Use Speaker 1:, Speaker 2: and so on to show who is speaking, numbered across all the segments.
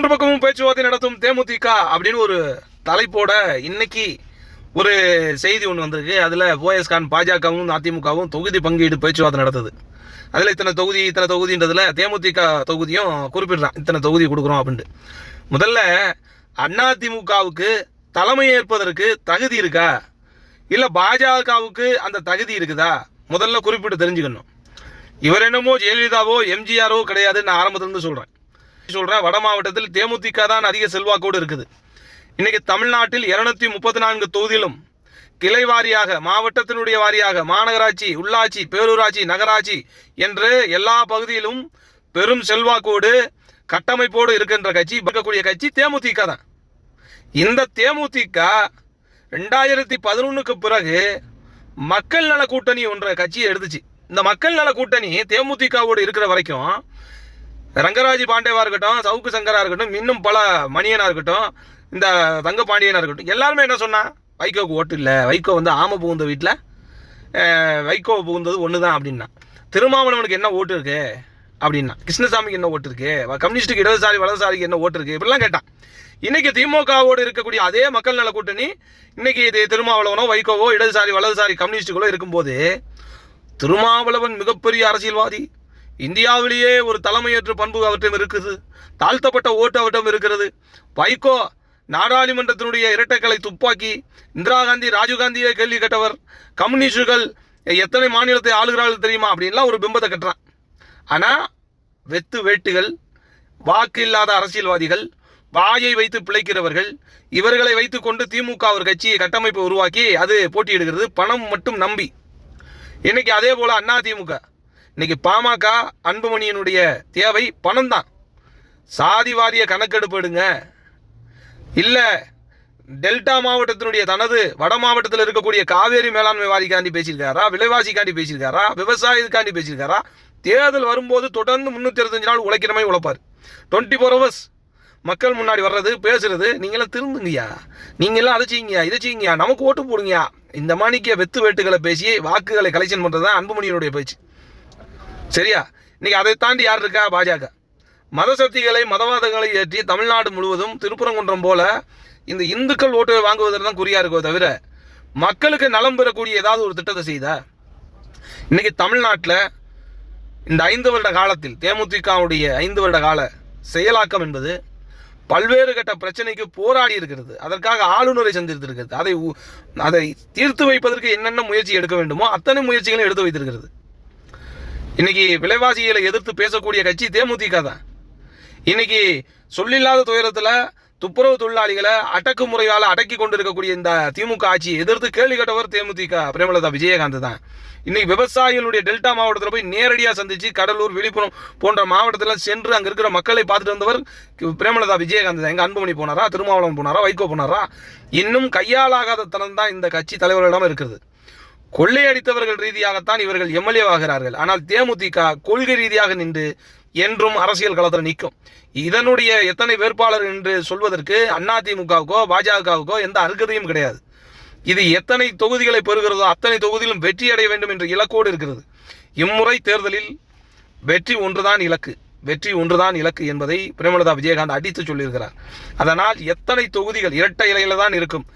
Speaker 1: மூன்று பக்கமும் பேச்சுவார்த்தை நடத்தும் தேமுதிக அப்படின்னு ஒரு தலைப்போட இன்னைக்கு ஒரு செய்தி ஒன்று வந்திருக்கு. அதில் ஓஎஸ்கான் பாஜகவும் அதிமுகவும் தொகுதி பங்கீடு பேச்சுவார்த்தை நடத்துது. அதில் இத்தனை தொகுதி இத்தனை தொகுதின்றதுல தேமுதிக தொகுதியும் குறிப்பிடுறான். இத்தனை தொகுதி கொடுக்குறோம் அப்படின்ட்டு. முதல்ல அதிமுகவுக்கு தலைமை ஏற்பதற்கு தகுதி இருக்கா? இல்லை பாஜகவுக்கு அந்த தகுதி இருக்குதா? முதல்ல குறிப்பிட்டு தெரிஞ்சுக்கணும். இவர் என்னமோ ஜெயலலிதாவோ எம்ஜிஆரோ கிடையாதுன்னு நான் ஆரம்பத்துலேருந்து சொல்கிறேன் சொல்கிறேன் வட மாவட்டத்தில் தேமுதிக தான் அதிக செல்வாக்கோடு இருக்குது. இன்னைக்கு தமிழ்நாட்டில் இருநூத்தி முப்பத்தி நான்கு தொகுதியிலும் கிளை வாரியாக மாவட்டத்தினுடைய வாரியாக மாநகராட்சி உள்ளாட்சி பேரூராட்சி நகராட்சி என்று எல்லா பகுதியிலும் பெரும் செல்வாக்கோடு கட்டமைப்போடு இருக்கின்ற கட்சி இருக்கக்கூடிய கட்சி தேமுதிக தான். இந்த தேமுதிக ரெண்டாயிரத்தி பதினொன்றுக்கு பிறகு மக்கள் நல கூட்டணி என்ற கட்சியை எடுத்துச்சு. இந்த மக்கள் நல கூட்டணி தேமுதிகவோடு இருக்கிற வரைக்கும் ரங்கராஜ் பாண்டேவா இருக்கட்டும் சவுக்கு சங்கரா இருக்கட்டும் இன்னும் பல மணியனா இருக்கட்டும் இந்த தங்க பாண்டியனா இருக்கட்டும் எல்லாருமே என்ன சொன்னா வைகோவுக்கு ஓட்டு இல்லை. வைகோ வந்து ஆம புகுந்த வீட்டில் வைகோ புகுந்தது ஒன்று தான் அப்படின்னா. திருமாவளவனுக்கு என்ன ஓட்டு இருக்கு அப்படின்னா கிருஷ்ணசாமிக்கு என்ன ஓட்டு இருக்கு? கம்யூனிஸ்டுக்கு இடதுசாரி வலதுசாரிக்கு என்ன ஓட்டு இருக்கு? இப்படிலாம் கேட்டான். இன்னைக்கு திமுகவோடு இருக்கக்கூடிய அதே மக்கள் நல கூட்டணி இன்னைக்கு இது திருமாவளவனோ வைகோவோ இடதுசாரி வலதுசாரி கம்யூனிஸ்டுகளோ இருக்கும்போது திருமாவளவன் மிகப்பெரிய அரசியல்வாதி. இந்தியாவிலேயே ஒரு தலைமையேற்ற பண்பு அவற்றிடம் இருக்குது. தாழ்த்தப்பட்ட ஓட்டு அவரிடம் இருக்கிறது. வைகோ நாடாளுமன்றத்தினுடைய இரட்டைக்கலை துப்பாக்கி இந்திரா காந்தி ராஜீவ்காந்தியே கேள்வி கேட்டவர். கம்யூனிஸ்டுகள் எத்தனை மாநிலத்தை ஆளுகிறார்கள் தெரியுமா? அப்படின்லாம் ஒரு பிம்பத்தை கட்டுறான். ஆனால் வெத்து வேட்டுகள் வாக்கு இல்லாத அரசியல்வாதிகள் வாயை வைத்து பிழைக்கிறவர்கள் இவர்களை வைத்துக்கொண்டு திமுக ஒரு கட்சியை கட்டமைப்பை உருவாக்கி அது போட்டியிடுகிறது. பணம் மட்டும் நம்பி. இன்னைக்கு அதே போல் அண்ணா திமுக. இன்னைக்கு பாமக அன்புமணியினுடைய தேவை பணம் தான் சாதிவாரிய கணக்கெடுப்பு எடுங்க இல்லை டெல்டா மாவட்டத்தினுடைய தனது வட மாவட்டத்தில் இருக்கக்கூடிய காவேரி மேலாண்மை வாரிக்காண்டி பேசியிருக்காரா விலைவாசிக்காண்டி பேசியிருக்காரா விவசாயத்துக்காண்டி பேசியிருக்காரா? தேர்தல் வரும்போது தொடர்ந்து முந்நூற்றி இருபத்தஞ்சு நாள் உழைக்கிற மாதிரி உழைப்பார். டுவெண்ட்டி ஃபோர் ஹவர்ஸ் மக்கள் முன்னாடி வர்றது பேசுறது நீங்களாம் திருந்துங்கய்யா. நீங்களாம் அதை செய்யுங்கய்யா இதை செய்யுங்கய்யா நமக்கு ஓட்டு போடுங்கய்யா. இந்த மாணிக்க வெத்து வேட்டுகளை பேசி வாக்குகளை கலெக்ஷன் பண்ணுறது தான் அன்புமணியினுடைய பேச்சு. சரியா? இன்னைக்கு அதை தாண்டி யார் இருக்கா? பாஜக. மத சக்திகளை மதவாதங்களை ஏற்றி தமிழ்நாடு முழுவதும் திருப்புறங்குன்றம் போல இந்த இந்துக்கள் ஓட்டு வாங்குவதில் தான் குறியா இருக்கோ தவிர மக்களுக்கு நலம் பெறக்கூடிய ஏதாவது ஒரு திட்டத்தை செய்தா? இன்னைக்கு தமிழ்நாட்டில் இந்த ஐந்து வருட காலத்தில் தேமுதிகவுடைய ஐந்து வருட கால செயலாக்கம் என்பது பல்வேறு கட்ட பிரச்சனைக்கு போராடி இருக்கிறது. அதற்காக ஆளுநரை சந்தித்திருக்கிறது அதை உ- அதை தீர்த்து வைப்பதற்கு என்னென்ன முயற்சி எடுக்க வேண்டுமோ அத்தனை முயற்சிகளையும் எடுத்து வைத்திருக்கிறது. இன்னைக்கு விலைவாசிகளை எதிர்த்து பேசக்கூடிய கட்சி தேமுதிக தான். இன்னைக்கு சொல்லில்லாத துயரத்தில் துப்புரவு தொழிலாளிகளை அடக்குமுறையால் அடக்கி கொண்டிருக்கக்கூடிய இந்த திமுக ஆட்சி எதிர்த்து கேள்வி கேட்டவர் தேமுதிக பிரேமலதா விஜயகாந்த் தான். இன்னைக்கு விவசாயிகளுடைய டெல்டா மாவட்டத்தில் போய் நேரடியாக சந்திச்சு கடலூர் விழுப்புரம் போன்ற மாவட்டத்தில் சென்று அங்கே இருக்கிற மக்களை பார்த்துட்டு வந்தவர் பிரேமலதா விஜயகாந்த் தான். எங்கள் அன்புமணி போனாரா? திருமாவளவன் போனாரா? வைகோ போனாரா? இன்னும் கையாலாகாத தனம் தான் இந்த கட்சி தலைவர்களிடம் இருக்கிறது. கொள்ளையடித்தவர்கள் ரீதியாகத்தான் இவர்கள் எம்எல்ஏ ஆகிறார்கள் ஆனால் தேமுதிக கொள்கை ரீதியாக நின்று என்றும் அரசியல் களத்தில் நிற்கும். இதனுடைய எத்தனை வேட்பாளர் என்று சொல்வதற்கு அதிமுகவுக்கோ பாஜகவுக்கோ எந்த அருகதையும் கிடையாது. இது எத்தனை தொகுதிகளை பெறுகிறதோ அத்தனை தொகுதியிலும் வெற்றி அடைய வேண்டும் என்ற இலக்கோடு இருக்கிறது. இம்முறை தேர்தலில் வெற்றி ஒன்றுதான் இலக்கு. வெற்றி ஒன்றுதான் இலக்கு என்பதை பிரேமலதா விஜயகாந்த் அடித்து சொல்லியிருக்கிறார். அதனால் எத்தனை தொகுதிகள் இரட்டை இலையில தான் இருக்கும்.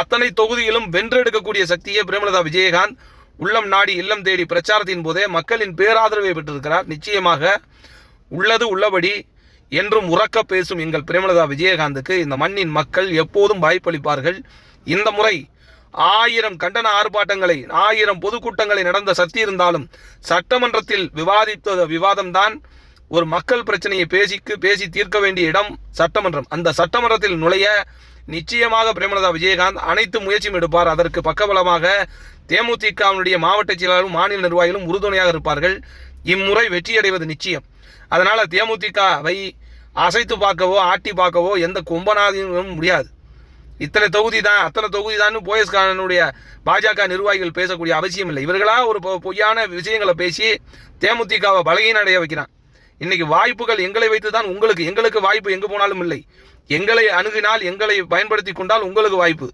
Speaker 1: அத்தனை தொகுதியிலும் வென்றெடுக்கக்கூடிய சக்தியை பிரேமலதா விஜயகாந்த். உள்ளம் நாடி இல்லம் தேடி பிரச்சாரத்தின் போதே மக்களின் பேராதரவை பெற்றிருக்கிறார். நிச்சயமாக உள்ளது உள்ளபடி என்றும் உறக்க பேசும் எங்கள் பிரேமலதா விஜயகாந்துக்கு இந்த மண்ணின் மக்கள் எப்போதும் வாய்ப்பளிப்பார்கள். இந்த முறை ஆயிரம் கண்டன ஆர்ப்பாட்டங்களை ஆயிரம் பொதுக்கூட்டங்களை நடந்த சக்தி இருந்தாலும் சட்டமன்றத்தில் விவாதித்த விவாதம்தான் ஒரு மக்கள் பிரச்சனையை பேசிக்கு பேசி தீர்க்க வேண்டிய இடம் சட்டமன்றம். அந்த சட்டமன்றத்தில் நுழைய நிச்சயமாக பிரேமலதா விஜயகாந்த் அனைத்து முயற்சியும் எடுப்பார். அதற்கு பக்கபலமாக தேமுதிகவினுடைய மாவட்ட செயலாளரும் மாநில நிர்வாகிகளும் உறுதுணையாக இருப்பார்கள். இம்முறை வெற்றியடைவது நிச்சயம். அதனால் தேமுதிகவை அசைத்து பார்க்கவோ ஆட்டி பார்க்கவோ எந்த கும்பனாதியும் முடியாது. இத்தனை தொகுதி தான் அத்தனை தொகுதி தான் போயஸ்காரனுடைய பாஜக நிர்வாகிகள் பேசக்கூடிய அவசியம் இல்லை இவர்களாக ஒரு பொ- பொய்யான விஷயங்களை பேசி தேமுதிகவை பலகீனடைய அடைய வைக்கிறான். இன்னைக்கு வாய்ப்புகள் எங்களை வைத்து தான் உங்களுக்கு எங்களுக்கு வாய்ப்பு எங்கே போனாலும் இல்லை. எங்களை அணுகினால் எங்களை பயன்படுத்தி கொண்டால் உங்களுக்கு வாய்ப்பு.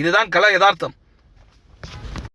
Speaker 1: இதுதான் கல யதார்த்தம்.